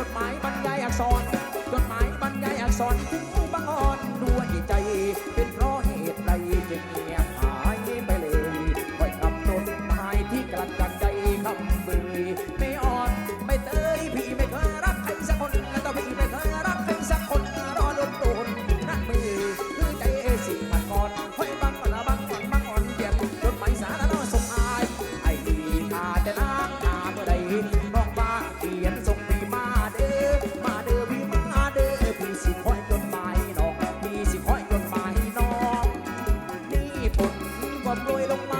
จดหมายบรรยายอักษร จดหมายบรรยายอักษรถึงผู้บังอ่อนด้วยใจเป็นเพราะ ผลความรวยลงมา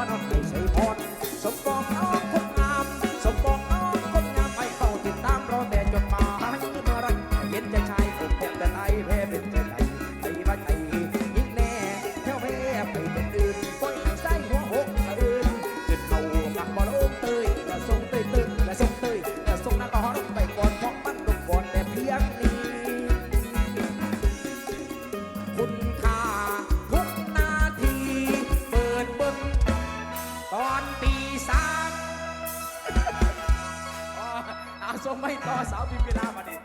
one of these. อนปีสามเอาส่งไม่ต่อสาวพิมพิลามาดิ